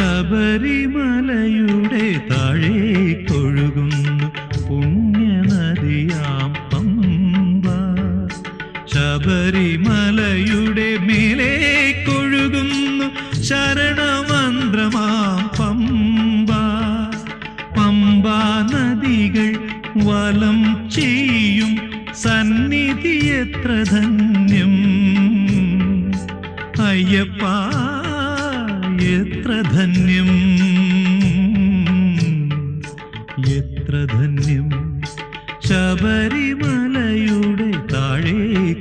ശബരിമലയുടെ താഴെ കൊഴുകുന്നു പുണ്യനദിയാം പമ്പ ശബരിമലയുടെ മേലെ കൊഴുകുന്നു ശരണമന്ത്രമാം പമ്പ. പമ്പ നദികൾ വലം ചെയ്യും സന്നിധി എത്ര ധന്യം. അയ്യപ്പ എത്ര ധന്യം? എത്ര ധന്യം? ശബരിമലയുടെ താഴെ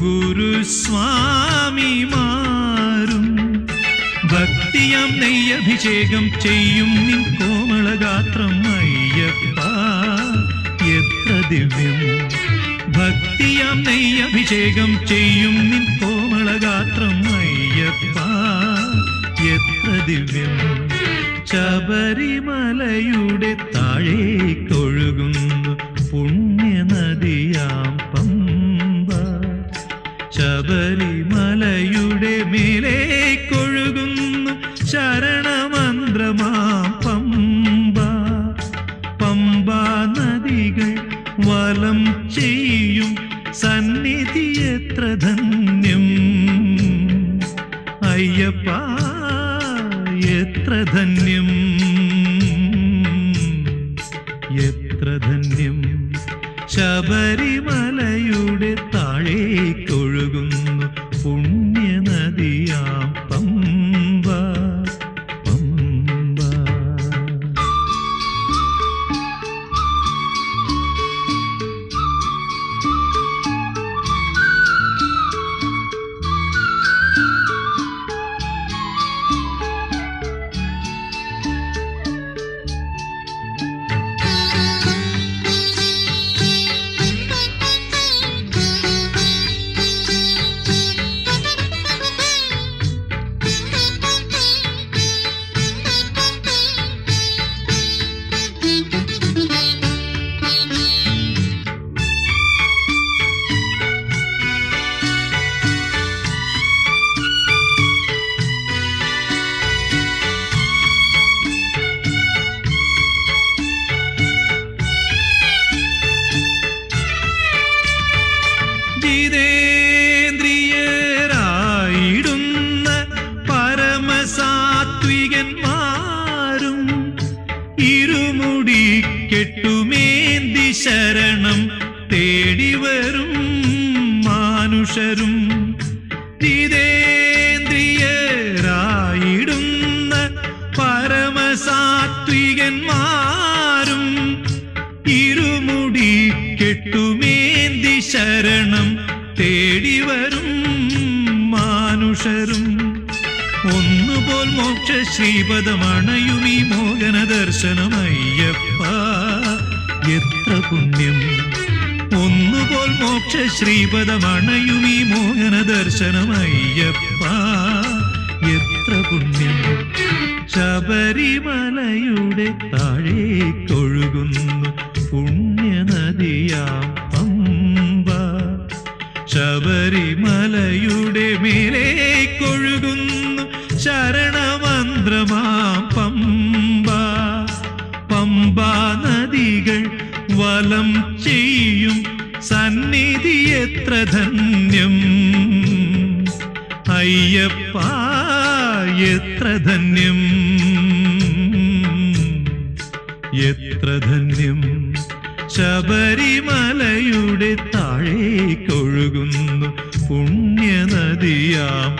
ഗുരുസ്വാമിമാരും ഭക്തിയാം നെയ്യഭിഷേകം ചെയ്യും നിൻ കോമളഗാത്രം അയ്യപ്പ. എത്ര ദിവ്യം. ഭക്തിയാം നെയ്യഭിഷേകം ചെയ്യും നിൻ കോമളഗാത്രം അയ്യപ്പ. എത്ര ദിവ്യം. ശബരിമലയുടെ താഴെ എത്ര ധന്യം? എത്ര ധന്യം? ശബരിമലയുടെ താഴേക്കൊഴുകുന്നു കൊഴുകുന്നു പരമസാത്വികന്മാരും ഇരുമുടി കെട്ടുമേന്തി ശരണം തേടി വരും മാനുഷരും ജിതേന്ദ്രിയരായിടുന്ന പരമസാത്വികന്മാരും ഇരുമുടി കെട്ടുമേന്തി ശരണം തേടി വരും മാനുഷരും ഒന്നുപോൽ മോക്ഷ ശ്രീപദമണയുമീ മോഹന ദർശനമയ്യപ്പ എത്ര പുണ്യം. ഒന്നുപോൽ മോക്ഷ ശ്രീപദമണയുമീ മോഹന ദർശനമയ്യപ്പ എത്ര പുണ്യം. ശബരിമലയുടെ താഴേക്കൊഴുകുന്നു വലം ചെയ്യും സന്നിധി എത്ര ധന്യം? അയ്യപ്പ എത്ര ധന്യം? എത്ര ധന്യം? ശബരിമലയുടെ താഴേക്കൊഴുകുന്നു പുണ്യനദിയാം